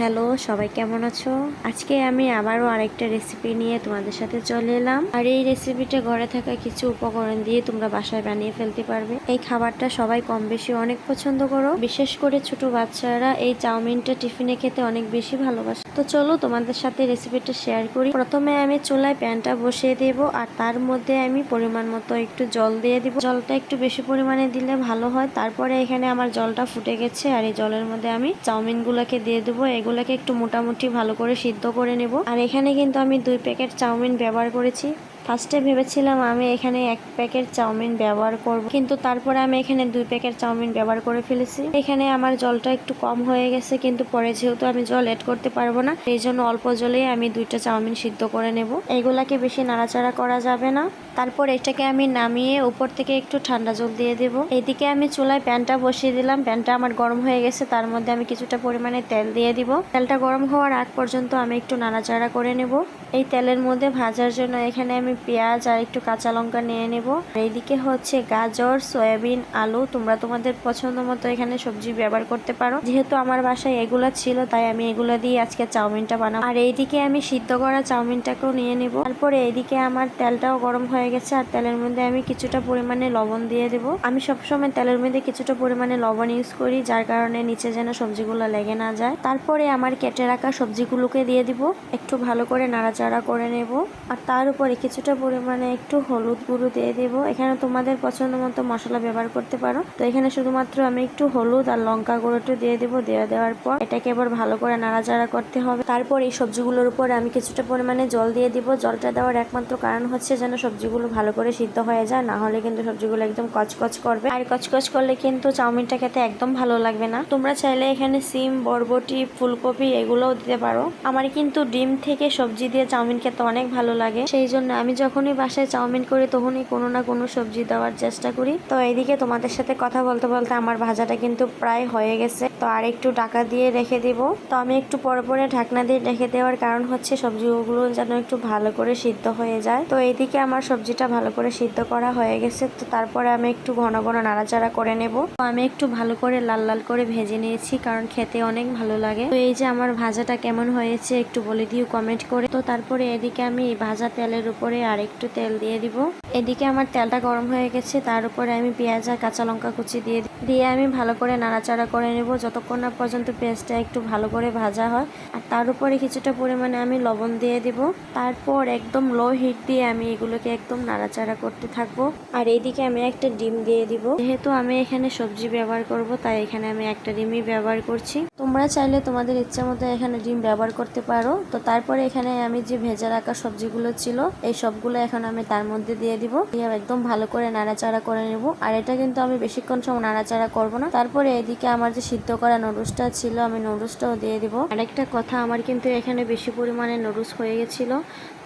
Hello, সবাই কেমন আছো? আজকে আমি আবারও আরেকটা রেসিপি নিয়ে তোমাদের সাথে চলে এলাম। আর এই রেসিপিটা ঘরে থাকা কিছু উপকরণ দিয়ে তোমরা বাসায় বানিয়ে ফেলতে পারবে। এই খাবারটা সবাই কম বেশি অনেক পছন্দ করো। বিশেষ করে ছোট বাচ্চারা এই চাউমিনটা টিফিনে খেতে অনেক বেশি ভালোবাসে। তো চলো তোমাদের সাথে রেসিপিটা শেয়ার করি। প্রথমে আমি চুলায় প্যানটা বসিয়ে দেব, আর তার মধ্যে আমি পরিমাণ মতো একটু জল দিয়ে দিব। জলটা একটু বেশি পরিমাণে দিলে ভালো হয়। তারপরে এখানে আমার জলটা ফুটে গেছে, আর এই জলের মধ্যে আমি চাউমিনগুলোকে দিয়ে দেবো। এগুলাকে একটু মোটামুটি ভালো করে সিদ্ধ করে নেব। আর এখানে কিন্তু আমি দুই প্যাকেট চাউমিন ব্যবহার করেছি। ফার্স্টে ভেবেছিলাম আমি এখানে এক প্যাকেট চাউমিন ব্যবহার করব, কিন্তু তারপরে আমি এখানে দুই প্যাকেট চাউমিন ব্যবহার করে ফেলেছি। এখানে আমার জলটা একটু কম হয়ে গেছে, কিন্তু পরে যেহেতু আমি জল এড করতে পারব না এই জন্য অল্প জলেই আমি দুইটা চাউমিন সিদ্ধ করে নেব। এগুলাকে বেশি নাড়াচাড়া করা যাবে না। তারপর এটাকে আমি নামিয়ে উপর থেকে একটু ঠান্ডা জল দিয়ে দেব। এদিকে আমি চুলায় প্যানটা বসিয়ে দিলাম। প্যানটা আমার গরম হয়ে গেছে, তার মধ্যে আমি কিছুটা পরিমাণে তেল দিয়ে দিব। তেলটা গরম হওয়ার আগ পর্যন্ত আমি একটু নাড়াচাড়া করে নেব। এই তেলের মধ্যে ভাজার জন্য এখানে আমি পেঁয়াজ আর একটু কাঁচা লঙ্কা নিয়ে নেব। এইদিকে হচ্ছে গাজর, সয়াবিন, আলু। তোমরা তোমাদের পছন্দ মতো এখানে সবজি ব্যবহার করতে পারো। যেহেতু আমার বাসায় এগুলা ছিল, তাই আমি এগুলো দিয়ে আজকে চাউমিনটা বানাবো। আর এইদিকে আমি সিদ্ধ করা চাউমিনটাকেও নিয়ে নেব। তারপরে এইদিকে আমার তেলটাও গরম হয়ে গেছে আর তেলের মধ্যে আমি কিছুটা পরিমাণে লবণ দিয়ে দেব। আমি সবসময় তেলের মধ্যে কিছুটা পরিমাণে লবণ ইউজ করি, যার কারণে নিচে যেন সবজিগুলো লেগে না যায়। তারপরে আমার কেটে রাখা সবজিগুলোকে দিয়ে দিব, একটু ভালো করে নাড়াচাড়া করে নেব। আর তার উপরে কিছুটা পরিমাণে একটু হলুদ গুঁড়ো দিয়ে দেব। এখানে তোমাদের পছন্দ মতো মশলা ব্যবহার করতে পারো। তো এখানে শুধুমাত্র আমি একটু হলুদ আর লঙ্কা গুঁড়োটা দিয়ে দেবো। দিয়ে দেওয়ার পর এটাকে এবার ভালো করে নাড়াচাড়া করতে হবে। তারপর এই সবজিগুলোর উপর আমি কিছুটা পরিমাণে জল দিয়ে দিব। জলটা দেওয়ার একমাত্র কারণ হচ্ছে যেন সবজিগুলো ভালো করে সিদ্ধ হয়ে যায়, না হলে কিন্তু সবজিগুলো একদম কচকচ করবে। আর কচকচ করলে কিন্তু চাউমিনটা খেতে একদম ভালো লাগবে না। তোমরা চাইলে এখানে সিম, বরবটি, ফুলকপি এগুলোও দিতে পারো। আমার কিন্তু ডিম থেকে সবজি দিয়ে চাউমিন খেতে অনেক ভালো লাগে। সেই জন্য আমি যখনই বাসায় চাউমিন করি, তখনই কোনো না কোনো সবজি দেওয়ার চেষ্টা করি। তো এইদিকে তোমাদের সাথে কথা বলতে বলতে আমার ভাজাটা কিন্তু প্রায় হয়ে গেছে। তো আর একটু ডাকা দিয়ে রেখে দিব। তো আমি একটু পরে পরে ঢাকনা দিয়ে রেখে দেওয়ার কারণ হচ্ছে সবজিগুলো যেন একটু ভালো করে সিদ্ধ হয়ে যায়। তো এইদিকে আমার সবজিটা ভালো করে সিদ্ধ করা হয়ে গেছে, তো তারপরে আমি একটু ঘন ঘন নাড়াচাড়া করে নেব। তো আমি একটু ভালো করে লাল লাল করে ভেজে নিয়েছি, কারণ খেতে অনেক ভালো লাগে। তো এই যে আমার ভাজাটা কেমন হয়েছে একটু বলে দিও কমেন্ট করে। তো তারপরে এদিকে আমি এই ভাজা তেলের উপরে আর একটু তেল দিয়ে দিব। এদিকে আমার তেলটা গরম হয়ে গেছে, তার উপরে আমি পেঁয়াজ আর কাঁচা লঙ্কা কুচি দিয়ে দিই। দিয়ে আমি ভালো করে নাড়াচাড়া করে নেব। যতক্ষণ না পর্যন্ত পেঁয়াজটা একটু ভালো করে ভাজা হয়। আর তার উপরে কিছুটা পরিমাণে আমি লবণ দিয়ে দিব। তারপর একদম লো হিট দিয়ে আমি এগুলোকে একদম নাড়াচাড়া করতে থাকব। আর এইদিকে আমি একটা ডিম দিয়ে দিব। যেহেতু আমি এখানে সবজি ব্যবহার করব, তাই এখানে আমি একটা ডিমই ব্যবহার করছি। তোমরা চাইলে তোমাদের ইচ্ছা মতো এখানে ডিম ব্যবহার করতে পারো। তো তারপরে এখানে আমি যে ভেজা রাখা সবজিগুলো ছিল, এই সবগুলো এখন আমি তার মধ্যে দিয়ে দিব। দিয়ে একদম ভালো করে নাড়াচাড়া করে নেব। আর এটা কিন্তু আমি বেশিক্ষণ সময় নাড়াচাড়া করব না। তারপরে এদিকে আমার যে সিদ্ধ করা নুডলসটা ছিল, আমি নুডলসটাও দিয়ে দিব। আরেকটা কথা, আমার কিন্তু এখানে বেশি পরিমাণে নুডলস হয়ে গেছিল,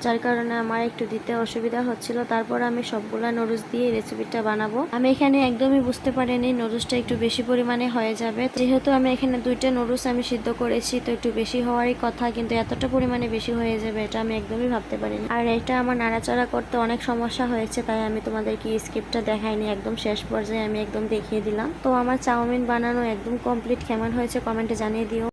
যার কারণে আমার একটু দিতে অসুবিধা হচ্ছিল। তারপর আমি সবগুলা নুডলস দিয়ে রেসিপিটা বানাবো। আমি এখানে একদমই বুঝতে পারিনি নুডলসটা একটু বেশি পরিমাণে হয়ে যাবে। যেহেতু আমি এখানে দুইটা নুডলস আমি সিদ্ধ করেছি, তো একটু বেশি হওয়ারই কথা, কিন্তু এতটা পরিমাণে বেশি হয়ে যাবে, এটা আমি একদমই ভাবতে পারিনি। আর এটা আমার নাড়াচাড়া করতে অনেক সমস্যা হয়েছে, তাই আমি তোমাদেরকে স্ক্রিপ্টটা দেখাইনি। একদম শেষ পর্যায়ে আমি একদম দেখিয়ে দিলাম। তো আমার চাউমিন বানানো একদম কমপ্লিট কেমন হয়েছে কমেন্টে জানিয়ে দিও।